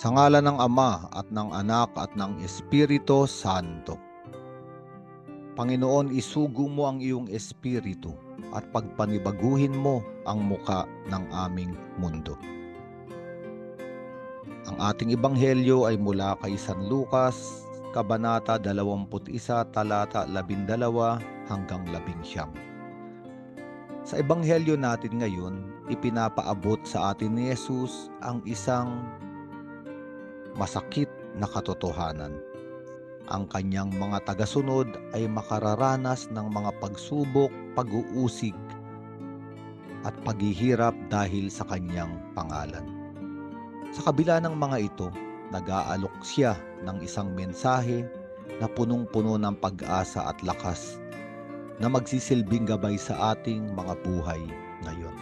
Sa ngala ng Ama at ng Anak at ng Espiritu Santo. Panginoon, isugo mo ang iyong espiritu at pagpanibaguhin mo ang muka ng aming mundo. Ang ating ebanghelyo ay mula kay San Lucas, Kabanata 21, talata 12 hanggang 11. Sa ebanghelyo natin ngayon, ipinapaabot sa atin ni Jesus ang isang masakit na katotohanan. Ang kanyang mga tagasunod ay makararanas ng mga pagsubok, pag-uusig at paghihirap dahil sa kanyang pangalan. Sa kabila ng mga ito, nag-aalok siya ng isang mensahe na punong-puno ng pag-asa at lakas na magsisilbing gabay sa ating mga buhay ngayon.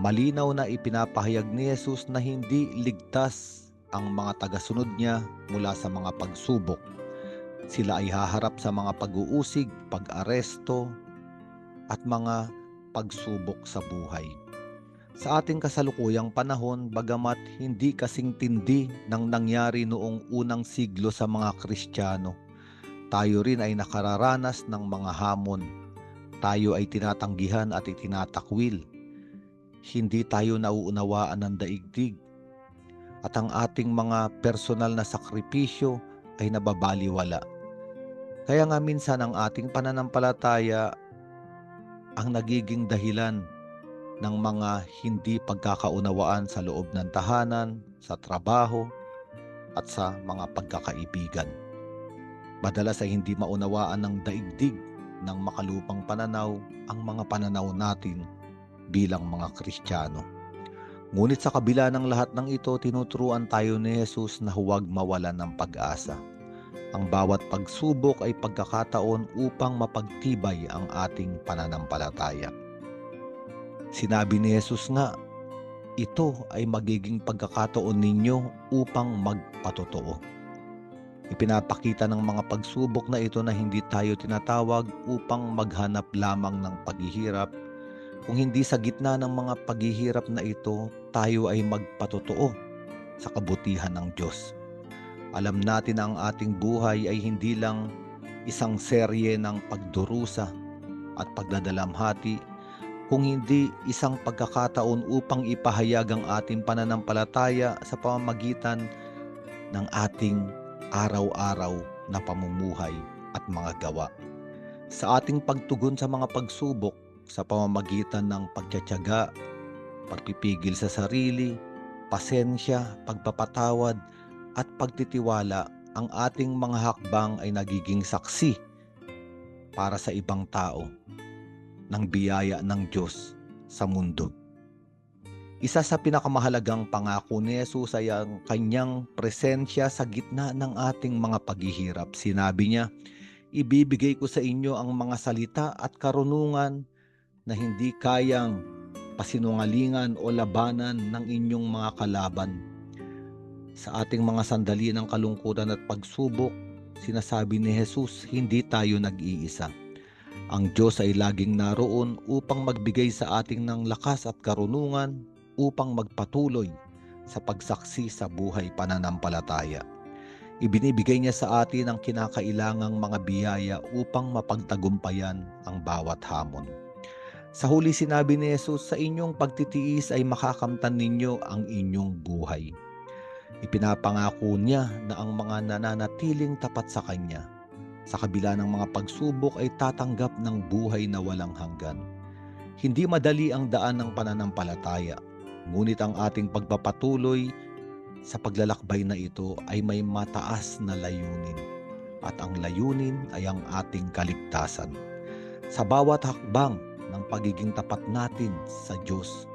Malinaw na ipinapahayag ni Jesus na hindi ligtas ang mga tagasunod niya mula sa mga pagsubok. Sila ay haharap sa mga pag-uusig, pag-aresto, at mga pagsubok sa buhay. Sa ating kasalukuyang panahon, bagamat hindi kasing tindi ng nangyari noong unang siglo sa mga Kristiyano, tayo rin ay nakararanas ng mga hamon. Tayo ay tinatanggihan at itinatakwil. Hindi tayo nauunawaan ng daigdig. At ang ating mga personal na sakripisyo ay nababaliwala. Kaya nga minsan ang ating pananampalataya ang nagiging dahilan ng mga hindi pagkakaunawaan sa loob ng tahanan, sa trabaho, at sa mga pagkakaibigan. Madalas ay hindi maunawaan ng daigdig ng makalupang pananaw ang mga pananaw natin bilang mga Kristiyano. Ngunit sa kabila ng lahat ng ito, tinuturuan tayo ni Jesus na huwag mawalan ng pag-asa. Ang bawat pagsubok ay pagkakataon upang mapagtibay ang ating pananampalataya. Sinabi ni Jesus nga, ito ay magiging pagkakataon ninyo upang magpatotoo. Ipinapakita ng mga pagsubok na ito na hindi tayo tinatawag upang maghanap lamang ng paghihirap. Kung hindi sa gitna ng mga paghihirap na ito, tayo ay magpatotoo sa kabutihan ng Diyos. Alam natin na ang ating buhay ay hindi lang isang serye ng pagdurusa at pagdadalamhati, kung hindi isang pagkakataon upang ipahayag ang ating pananampalataya sa pamamagitan ng ating araw-araw na pamumuhay at mga gawa. Sa ating pagtugon sa mga pagsubok sa pamamagitan ng pagtsatsaga, pagpipigil sa sarili, pasensya, pagpapatawad, at pagtitiwala, ang ating mga hakbang ay nagiging saksi para sa ibang tao ng biyaya ng Diyos sa mundo. Isa sa pinakamahalagang pangako ni Jesus ay ang kanyang presensya sa gitna ng ating mga paghihirap. Sinabi niya, ibibigay ko sa inyo ang mga salita at karunungan na hindi kayang pasinungalingan o labanan ng inyong mga kalaban. Sa ating mga sandali ng kalungkutan at pagsubok, sinasabi ni Jesus, hindi tayo nag-iisa. Ang Diyos ay laging naroon upang magbigay sa ating ng lakas at karunungan upang magpatuloy sa pagsaksi sa buhay pananampalataya. Ibinibigay niya sa atin ang kinakailangang mga biyaya upang mapagtagumpayan ang bawat hamon. Sa huli sinabi ni Jesus, sa inyong pagtitiis ay makakamtan ninyo ang inyong buhay. Ipinapangako niya na ang mga nananatiling tapat sa Kanya sa kabila ng mga pagsubok ay tatanggap ng buhay na walang hanggan. Hindi madali ang daan ng pananampalataya, ngunit ang ating pagpapatuloy sa paglalakbay na ito ay may mataas na layunin. At ang layunin ay ang ating kaligtasan. Sa bawat hakbang ng pagiging tapat natin sa Diyos,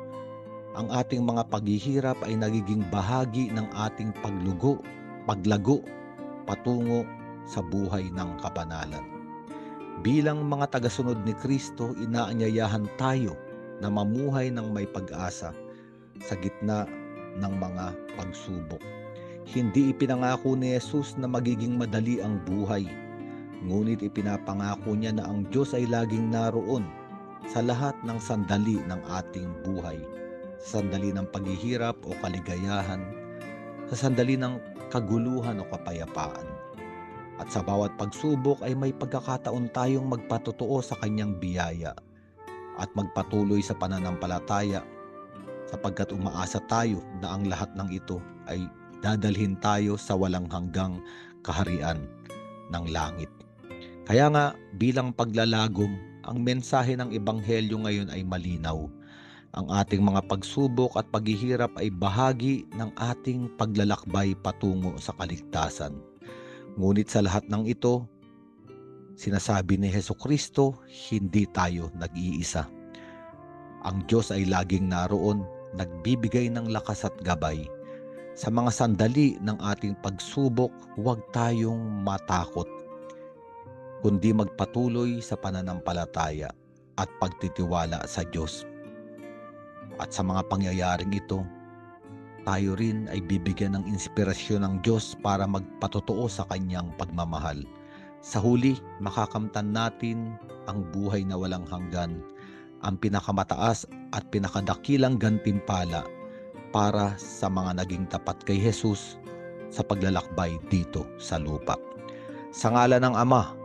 ang ating mga paghihirap ay nagiging bahagi ng ating paglugo, paglago, patungo sa buhay ng kapanalan. Bilang mga tagasunod ni Kristo, inaanyayahan tayo na mamuhay ng may pag-asa sa gitna ng mga pagsubok. Hindi ipinangako ni Jesus na magiging madali ang buhay, ngunit ipinapangako niya na ang Diyos ay laging naroon sa lahat ng sandali ng ating buhay. Sa sandali ng paghihirap o kaligayahan, sa sandali ng kaguluhan o kapayapaan. At sa bawat pagsubok ay may pagkakataon tayong magpatotoo sa kanyang biyaya at magpatuloy sa pananampalataya sapagkat umaasa tayo na ang lahat ng ito ay dadalhin tayo sa walang hanggang kaharian ng langit. Kaya nga bilang paglalagom, ang mensahe ng Ebanghelyo ngayon ay malinaw. Ang ating mga pagsubok at paghihirap ay bahagi ng ating paglalakbay patungo sa kaligtasan. Ngunit sa lahat ng ito, sinasabi ni Heso Kristo, hindi tayo nag-iisa. Ang Diyos ay laging naroon, nagbibigay ng lakas at gabay. Sa mga sandali ng ating pagsubok, huwag tayong matakot, kundi magpatuloy sa pananampalataya at pagtitiwala sa Diyos. At sa mga pangyayaring ito, tayo rin ay bibigyan ng inspirasyon ng Diyos para magpatotoo sa kanyang pagmamahal. Sa huli, makakamtan natin ang buhay na walang hanggan, ang pinakamataas at pinakadakilang gantimpala para sa mga naging tapat kay Jesus sa paglalakbay dito sa lupa. Sa ngala ng Ama